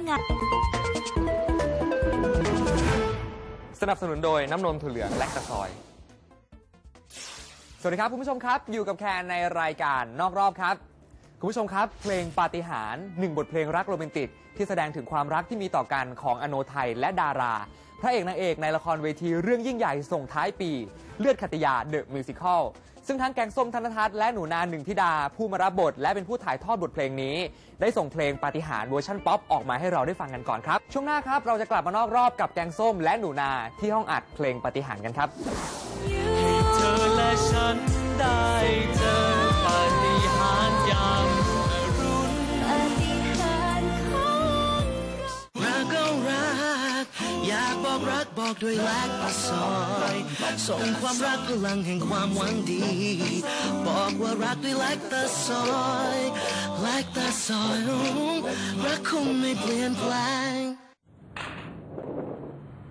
งสนับสนุนโดยน้ำนมถั่วเหลืองและกระซอย สวัสดีครับคุณผู้ชมครับ อยู่กับแคนในรายการนอกรอบครับ คุณผู้ชมครับ เพลงปาฏิหาริย์หนึ่งบทเพลงรักโรแมนติก ที่แสดงถึงความรักที่มีต่อกันของอโนไทยและดารา พระเอกนางเอกในละครเวทีเรื่องยิ่งใหญ่ส่งท้ายปี เลือดขัตติยาเดอะมิวสิคล ซึ่งทั้งแกงส้มธนทัศน์และหนูนาหนึ่งธิดา ผู้มารับบท และเป็นผู้ถ่ายทอดบทเพลงนี้ ได้ส่งเพลงปาฏิหาริย์เวอร์ชันป๊อปออกมาให้เราได้ฟังกันก่อนครับ ช่วงหน้าครับเราจะกลับมานอกรอบกับแกงส้มและหนูนาที่ห้องอัดเพลงปาฏิหาริย์กันครับเธอและฉันได้เจอ อยากบอกรักบอกด้วยแลกตาซอยส่งความรักพลังแห่งความหวังดี บอกว่ารักด้วยแลกตาซอยแลกตาซอยรักคงไม่เปลี่ยนแปลง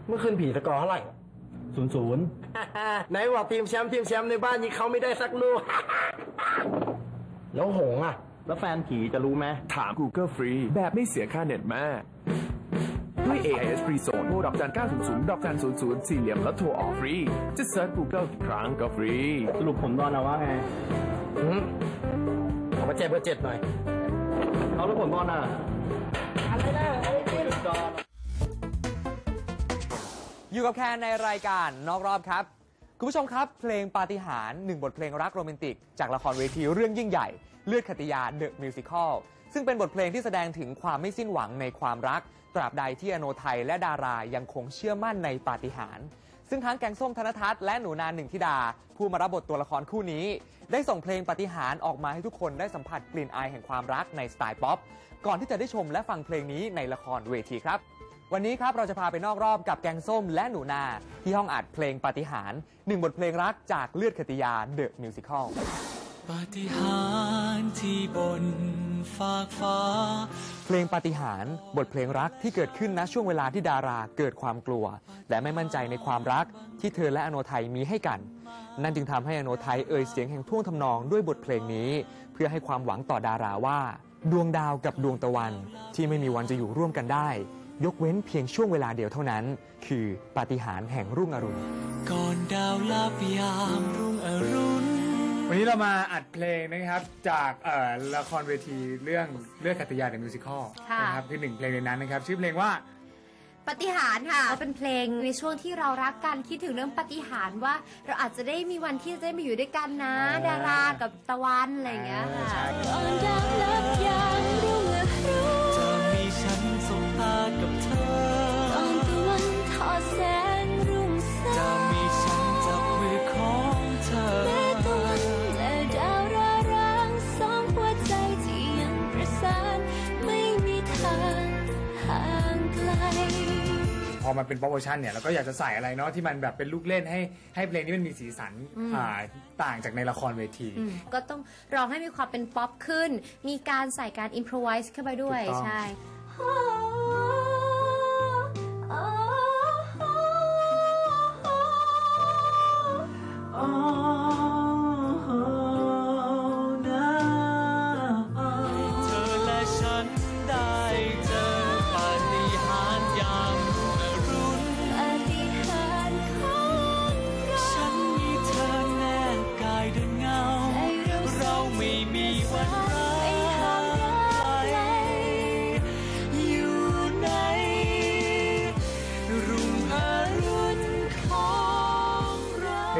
เมื่อคืนผีสกอร์เท่าไหร่ศูนย์ศูนย์ไหนบอกทีมแชมป์ทีมแชมป์ในบ้านยิงเขาไม่ได้สักลูก แล้วหงส์อะ แล้วแฟนผีจะรู้ไหมถาม Google ฟรีแบบไม่เสียค่าเน็ตแม่ด้วย AIS Free Zone โทร ดอกจัน900ดอกจัน00สี่เหลี่ยมแล้วโทรออกฟรี จะเซิร์ช Google กี่ครั้งก็ฟรีสรุปผมโดนเอาว่าไงอืมขอมาเจ็บเบอร์เจ็ดหน่อย เอาแล้วผมโดนอะอยู่กับแคนในรายการนอกรอบครับ คุณผู้ชมครับเพลงปาฏิหาริย์หนึ่งบทเพลงรักโรแมนติก จากละครเวทีเรื่องยิ่งใหญ่ เลือดขติยาเดอะมิวสิคล ซึ่งเป็นบทเพลงที่แสดงถึงความไม่สิ้นหวังในความรัก ตราบใดที่อโนไทยและดารายังคงเชื่อมั่นในปาฏิหาริย์ซึ่งทั้งแกงส้มธนทัศน์และหนูนาหนึ่งธิดา ผู้มารับบทตัวละครคู่นี้ ได้ส่งเพลงปาฏิหาริย์ออกมาให้ทุกคนได้สัมผัสกลิ่นอายแห่งความรักในสไตล์ป๊อป ก่อนที่จะได้ชมและฟังเพลงนี้ในละครเวทีครับ วันนี้ครับเราจะพาไปนอกรอบกับแกงส้มและหนูนา ที่ห้องอัดเพลงปาฏิหาริย์หนึ่งบทเพลงรักจากเลือดขติยาเดอะมิวสิคลปาฏิหาริย์ที่บน ฟากฟ้า เพลงปาฏิหาริย์บทเพลงรักที่เกิดขึ้นณช่วงเวลาที่ดาราเกิดความกลัว และไม่มั่นใจในความรักที่เธอและอโนไทยมีให้กัน นั่นจึงทำให้อโนไทยเอ่ยเสียงแห่งท่วงทำนองด้วยบทเพลงนี้ เพื่อให้ความหวังต่อดาราว่า ดวงดาวกับดวงตะวัน ที่ไม่มีวันจะอยู่ร่วมกันได้ ยกเว้นเพียงช่วงเวลาเดียวเท่านั้น คือปาฏิหาริย์แห่งรุ่งอรุณก่อนดาวลับยามรุ่งอรุณ วันนี้เรามาอัดเพลงนะครับจากเอ่อละครเวทีเรื่องเลือดขัตติยาเดอะมิวสิคลค่ะ นะครับคือหนึ่งเพลงในนั้นนะครับ ชื่อเพลงว่าปาฏิหาริย์ค่ะเป็นเพลงในช่วงที่เรารักกันคิดถึงเรื่องปาฏิหาริย์ว่า เราอาจจะได้มีวันที่จะได้มาอยู่ด้วยกันนะ อ่า ดารากับตะวันอะไรอย่างเงี้ยค่ะ ใช่ อมันเป็นป๊อปเวอร์ชันเนี่ยเราก็อยากจะใส่อะไรเนาะที่มันแบบเป็นลูกเล่นให้ให้เพลงนี้มันมีสีสันอ่าต่างจากในละครเวที อืมก็ต้องร้องให้มีความเป็นป๊อปขึ้น มีการใส่การอินพรไวส์เข้าไปด้วยถูกต้อง ใช่เ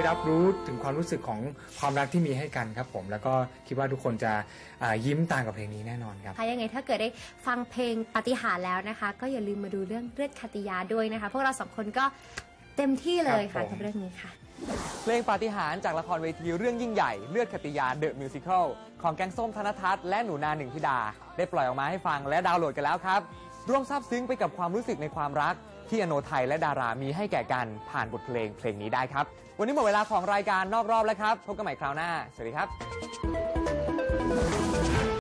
ราได้รับรู้ถึงความรู้สึกของความรักที่มีให้กันครับผมแล้วก็คิดว่าทุกคนจะอ่ายิ้มตามกับเพลงนี้แน่นอนครับ ค่ะยังไงถ้าเกิดได้ฟังเพลงปาฏิหาริย์แล้วนะคะ ก็อย่าลืมมาดูเรื่องเลือดคติยาด้วยนะคะ พวกเราสองคนก็เต็มที่เลยครัค่ะบผม กับเรื่องนี้ค่ะ เพลงปาฏิหาริย์จากละครเวทีเรื่องยิ่งใหญ่ เลือดขติยาเดอะมิวสิคลของแกงส้มธนทัศน์และหนูนาหนึ่งธิดา ได้ปล่อยออกมาให้ฟังและดาวน์โหลดกันแล้วครับ ร่วมซาบซึ้งไปกับความรู้สึกในความรัก ที่อโนไทยและดารามีให้แก่กันผ่านบทเพลงเพลงนี้ได้ครับ วันนี้หมดเวลาของรายการนอกรอบแล้วครับพบกันใหม่คราวหน้า สวัสดีครับ